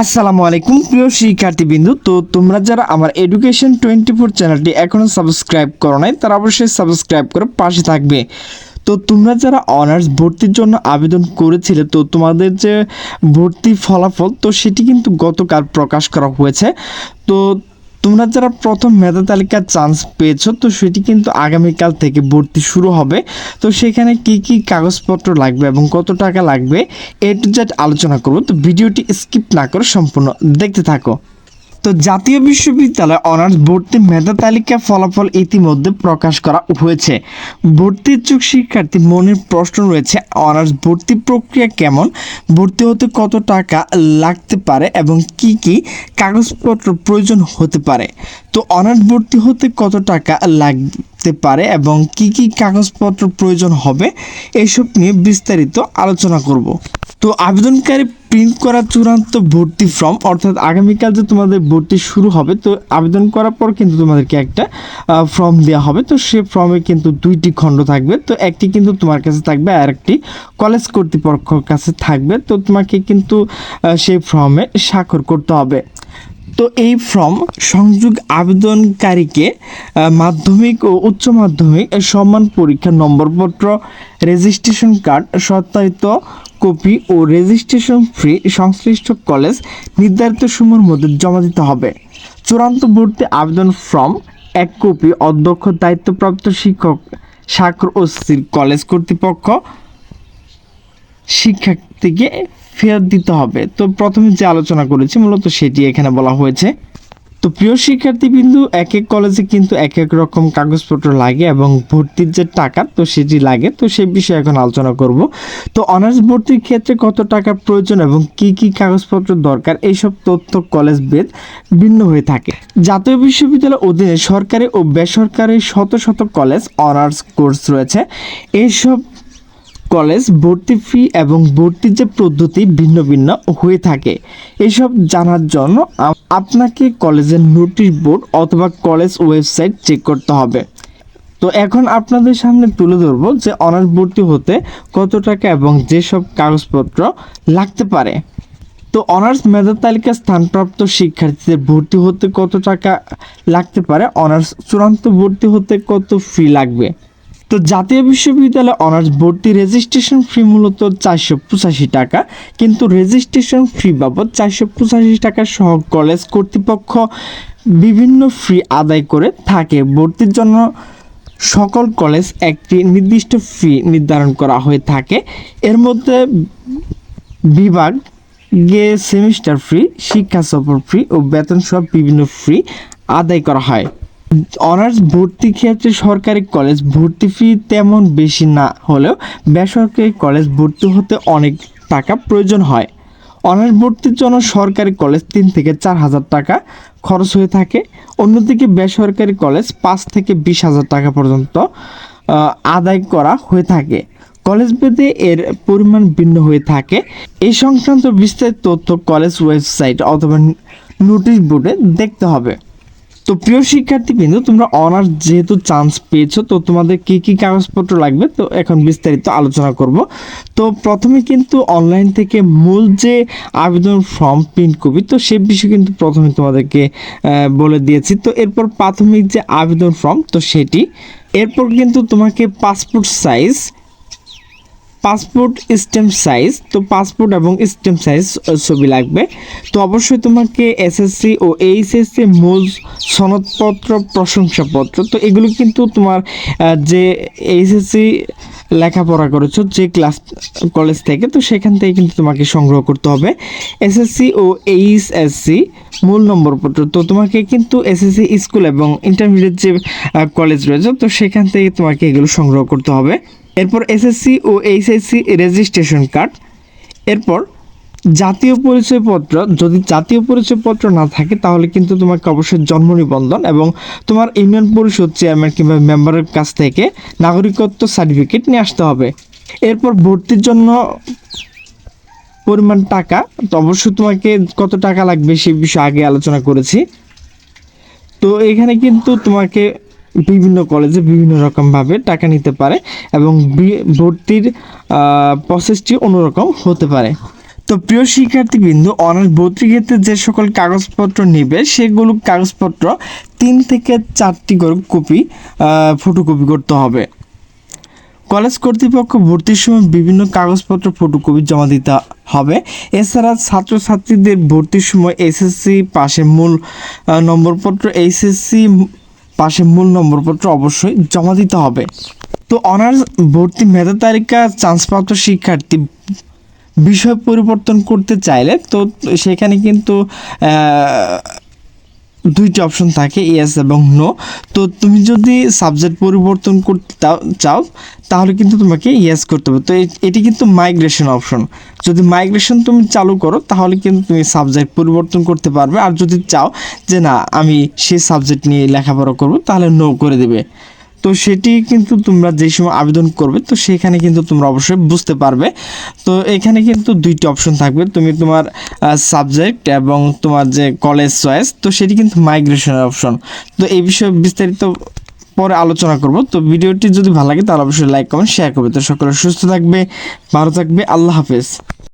আসসালামু আলাইকুম প্রিয় শিক্ষার্থী বিন্দু তো তোমরা যারা আমার এডুকেশন টোয়েন্টি ফোর চ্যানেলটি এখনও সাবস্ক্রাইব করো নাই, তারা অবশ্যই সাবস্ক্রাইব করে পাশে থাকবে। তো তোমরা যারা অনার্স ভর্তির জন্য আবেদন করেছিলে, তো তোমাদের যে ভর্তি ফলাফল, তো সেটি কিন্তু গতকাল প্রকাশ করা হয়েছে। তো তোমরা যারা প্রথম মেধা তালিকার চান্স পেয়েছ, তো সেটি কিন্তু আগামীকাল থেকে ভর্তি শুরু হবে। তো সেখানে কি কি কাগজপত্র লাগবে এবং কত টাকা লাগবে, এ টু জেড আলোচনা করব। তো ভিডিওটি স্কিপ না করে সম্পূর্ণ দেখতে থাকো। তো জাতীয় বিশ্ববিদ্যালয় অনার্স ভর্তি মেধা তালিকা ফলাফল ইতিমধ্যে প্রকাশ করা হয়েছে। ভর্তি ইচ্ছুক শিক্ষার্থী মনের প্রশ্ন রয়েছে, অনার্স ভর্তি প্রক্রিয়া কেমন? ভর্তি হতে কত টাকা লাগতে পারে এবং কি কি কাগজপত্র প্রয়োজন হতে পারে? তো অনার্স ভর্তি হতে কত টাকা লাগতে পারে এবং কি কি কাগজপত্র প্রয়োজন হবে এইসব নিয়ে বিস্তারিত আলোচনা করব। তো আবেদনকারী প্রিন্ট করা চূড়ান্ত ভর্তি ফর্ম, অর্থাৎ আগামীকাল যে তোমাদের ভর্তি শুরু হবে, তো আবেদন করার পর কিন্তু তোমাদেরকে একটা ফর্ম দেওয়া হবে। তো সে ফর্মে কিন্তু দুইটি খণ্ড থাকবে। তো একটি কিন্তু তোমার কাছে থাকবে আর একটি কলেজ কর্তৃপক্ষর কাছে থাকবে। তো তোমাকে কিন্তু সেই ফর্মে স্বাক্ষর করতে হবে। তো এই ফর্ম সংযোগ আবেদনকারীকে মাধ্যমিক ও উচ্চ মাধ্যমিক সম্মান পরীক্ষার নম্বরপত্র রেজিস্ট্রেশন কার্ড সত্যায়িত কপি ও রেজিস্ট্রেশন ফি সংশ্লিষ্ট কলেজ নির্ধারিত সময়ের মধ্যে জমা দিতে হবে। চূড়ান্ত ভর্তি আবেদন ফর্ম, এক কপি অধ্যক্ষ, দায়িত্বপ্রাপ্ত শিক্ষক স্বাক্ষর ও কলেজ কর্তৃপক্ষ, শিক্ষার্থীকে ফেরত দিতে হবে। তো প্রথমে যে আলোচনা করেছি, মূলত সেটি এখানে বলা হয়েছে। তো প্রিয় শিক্ষার্থীবৃন্দু এক এক কলেজে কিন্তু এক এক রকম কাগজপত্র লাগে এবং ভর্তির যে টাকা, তো সেটি লাগে। তো সেই বিষয়ে এখন আলোচনা করব। তো অনার্স ভর্তির ক্ষেত্রে কত টাকা প্রয়োজন এবং কি কি কাগজপত্র দরকার? এইসব তথ্য কলেজ ভেদ ভিন্ন হয়ে থাকে। জাতীয় বিশ্ববিদ্যালয়ের অধীনে সরকারি ও বেসরকারি শত শত কলেজ অনার্স কোর্স রয়েছে। এইসব কলেজ ভর্তি ফি এবং ভর্তির যে পদ্ধতি ভিন্ন ভিন্ন হয়ে থাকে। এসব জানার জন্য আপনাকে কলেজের নোটিশ বোর্ড অথবা কলেজ ওয়েবসাইট চেক করতে হবে। তো এখন আপনাদের সামনে তুলে ধরবো যে অনার্স ভর্তি হতে কত টাকা এবং যেসব কাগজপত্র লাগতে পারে। তো অনার্স মেধা তালিকা স্থানপ্রাপ্ত শিক্ষার্থীদের ভর্তি হতে কত টাকা লাগতে পারে? অনার্স চূড়ান্ত ভর্তি হতে কত ফি লাগবে? তো জাতীয় বিশ্ববিদ্যালয়ে অনার্স ভর্তি রেজিস্ট্রেশন ফি মূলত চারশো পঁচাশি টাকা, কিন্তু রেজিস্ট্রেশন ফি বাবদ চারশো পঁচাশি টাকা সহ কলেজ কর্তৃপক্ষ বিভিন্ন ফি আদায় করে থাকে। ভর্তির জন্য সকল কলেজ একটি নির্দিষ্ট ফি নির্ধারণ করা হয়ে থাকে। এর মধ্যে বিভাগ গে সেমিস্টার ফ্রি শিক্ষা সফর ফ্রি ও বেতন সহ বিভিন্ন ফ্রি আদায় করা হয়। অনার্স ভর্তি ক্ষেত্রে সরকারি কলেজ ভর্তি ফি তেমন বেশি না হলেও বেসরকারি কলেজ ভর্তি হতে অনেক টাকা প্রয়োজন হয়। অনার্স ভর্তির জন্য সরকারি কলেজ তিন থেকে চার হাজার টাকা খরচ হয়ে থাকে। অন্যদিকে বেসরকারি কলেজ পাঁচ থেকে বিশ হাজার টাকা পর্যন্ত আদায় করা হয়ে থাকে। কলেজ ভেদে এর পরিমাণ ভিন্ন হয়ে থাকে। এই সংক্রান্ত বিস্তারিত তথ্য কলেজ ওয়েবসাইট অথবা নোটিশ বোর্ডে দেখতে হবে। তো প্রিয় শিক্ষার্থী শিক্ষার্থীবৃন্দ, তোমরা অনার্স যেহেতু চান্স পেয়েছ, তো তোমাদের কি কি কাগজপত্র লাগবে? তো এখন বিস্তারিত আলোচনা করব। তো প্রথমে কিন্তু অনলাইন থেকে মূল যে আবেদন ফর্ম প্রিন্ট কপি তো সে বিষয়ে কিন্তু প্রথমে তোমাদেরকে বলে দিয়েছি। তো এরপর প্রাথমিক যে আবেদন ফর্ম তো সেটি। এরপর কিন্তু তোমাকে passport size passport stamp size, তো পাসপোর্ট এবং স্ট্যাম্প সাইজ ছবি লাগবে। তো অবশ্যই তোমাকে এসএসসি ও এইচএসসি মূল সনদপত্র, প্রশংসাপত্র, তো এগুলো কিন্তু তোমার যে এইচএসসি লেখাপড়া করেছ যে ক্লাস, কলেজ থেকে, তো সেখান থেকে কিন্তু তোমাকে সংগ্রহ করতে হবে। এসএসসি ও এইচএসসি মূল নম্বরপত্র তো তোমাকে কিন্তু এসএসসি স্কুল এবং ইন্টারমিডিয়েট যে কলেজ রয়েছে, তো সেখান থেকে তোমাকে এগুলো সংগ্রহ করতে হবে। এরপর এসএসসি ও এইচএসসি রেজিস্ট্রেশন কার্ড এরপর জাতীয় পরিচয়পত্র, যদি জাতীয় পরিচয়পত্র না থাকে, তাহলে কিন্তু তোমাকে অবশ্যই জন্ম নিবন্ধন এবং তোমার ইউনিয়ন পরিষদ চেয়ারম্যান কিংবা মেম্বারের কাছ থেকে নাগরিকত্ব সার্টিফিকেট নিয়ে আসতে হবে। এরপর ভর্তির জন্য পরিমাণ টাকা, তো অবশ্যই তোমাকে কত টাকা লাগবে সেই বিষয়ে আগে আলোচনা করেছি। তো এখানে কিন্তু তোমাকে বিভিন্ন কলেজে বিভিন্ন রকমভাবে টাকা নিতে পারে এবং ভর্তির প্রসেসটি অন্যরকম হতে পারে। তো প্রিয় শিক্ষার্থীবৃন্দ অনার্স ভর্তি ক্ষেত্রে যে সকল কাগজপত্র নেবে, সেগুলো কাগজপত্র তিন থেকে চারটি করে কপি ফটোকপি করতে হবে। কলেজ কর্তৃপক্ষ ভর্তির সময় বিভিন্ন কাগজপত্র ফটোকপি জমা দিতে হবে। এছাড়া ছাত্রছাত্রীদের ভর্তির সময় এসএসসি পাশের মূল নম্বরপত্র এইচএসসি পাশের মূল নম্বরপত্র অবশ্যই জমা দিতে হবে। তো অনার্স ভর্তি মেধা তালিকা চান্সপ্রাপ্ত শিক্ষার্থী বিষয় পরিবর্তন করতে চাইলে, তো সেখানে কিন্তু দুইটি অপশন থাকে ইয়েস এবং নো তো তুমি যদি সাবজেক্ট পরিবর্তন করতে চাও- তাহলে কিন্তু তোমাকে ইয়েস করতে হবে। তো এটি কিন্তু মাইগ্রেশন অপশন যদি মাইগ্রেশন তুমি চালু করো, তাহলে কিন্তু তুমি সাবজেক্ট পরিবর্তন করতে পারবে। আর যদি চাও যে না, আমি সেই সাবজেক্ট নিয়ে লেখাপড়া করব, তাহলে নো করে দেবে। তো সেটি কিন্তু তোমরা যে সময় আবেদন করবে, তো সেখানে কিন্তু তোমরা অবশ্যই বুঝতে পারবে। তো এখানে কিন্তু দুইটি অপশন থাকবে, তুমি তোমার সাবজেক্ট এবং তোমার যে কলেজ চয়েস তো সেটি কিন্তু মাইগ্রেশনের অপশন তো এই বিষয়ে বিস্তারিত পরে আলোচনা করব। তো ভিডিওটি যদি ভালো লাগে তাহলে অবশ্যই লাইক কমেন্ট শেয়ার করবে। তো সকলে সুস্থ থাকবে, ভালো থাকবে, আল্লাহ হাফেজ।